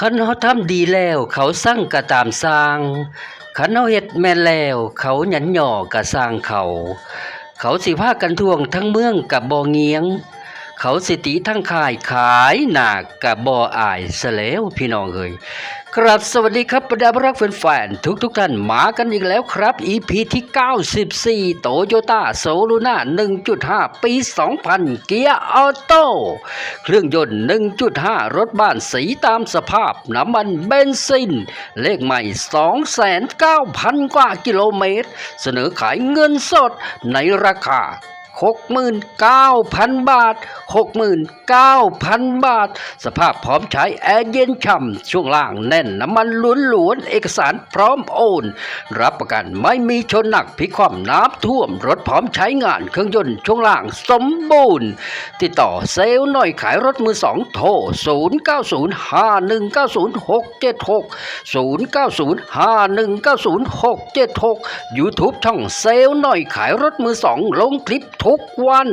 คันเขาทำดีแล้ว เขาสร้างกระตามสร้างขันเขาเฮ็ดแม่แล้ว เขาหยันหย่อก็สร้างเขา เขาสิพากันท่วงทั้งเมืองกับบ่เงียง เขาสิติทั้งขายขายหนักกับบ่อายซะแล้วพี่น้องเอ้ยครับสวัสดีครับบรรดารักแฟนๆทุกทุกๆท่านมากันอีกแล้วครับ EP ที่ 94 โตโยต้าโซลูน่า 1.5 ปี 2000 เกียร์ออโต้เครื่องยนต์ 1.5 รถบ้านสีตามสภาพน้ำมันเบนซิน เลขใหม่ 2,900กว่ากิโลเมตร เสนอขายเงินสดในราคา 69,000 บาท 69,000 บาท สภาพพร้อมใช้แอร์เย็นฉ่ำช่วงล่างแน่นน้ำมันล้วนๆเอกสารพร้อมโอน รับประกันไม่มีชนหนักพิคว่ำน้ำท่วม รถพร้อมใช้งานเครื่องยนต์ช่วงล่างสมบูรณ์ ติดต่อเซลล์หน่อยขายรถมือสองโทร 0905190676 YouTube ช่องเซลล์หน่อยขายรถมือสองลงคลิปทุกวัน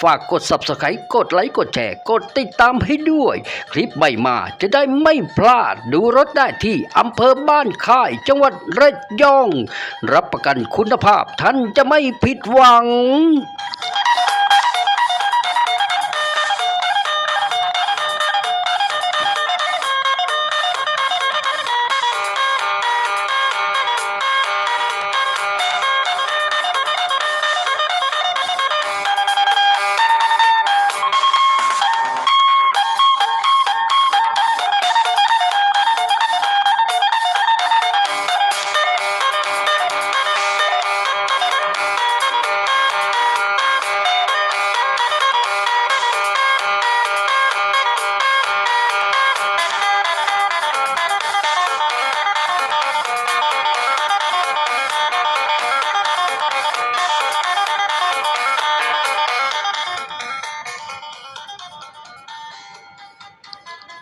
ฝากกด Subscribe กดไลค์กดแชร์ กดติดตามให้ด้วย คลิปใหม่มาจะได้ไม่พลาดดูรถได้ที่อำเภอบ้านค่ายจังหวัดระยอง รับประกันคุณภาพท่านจะไม่ผิดหวัง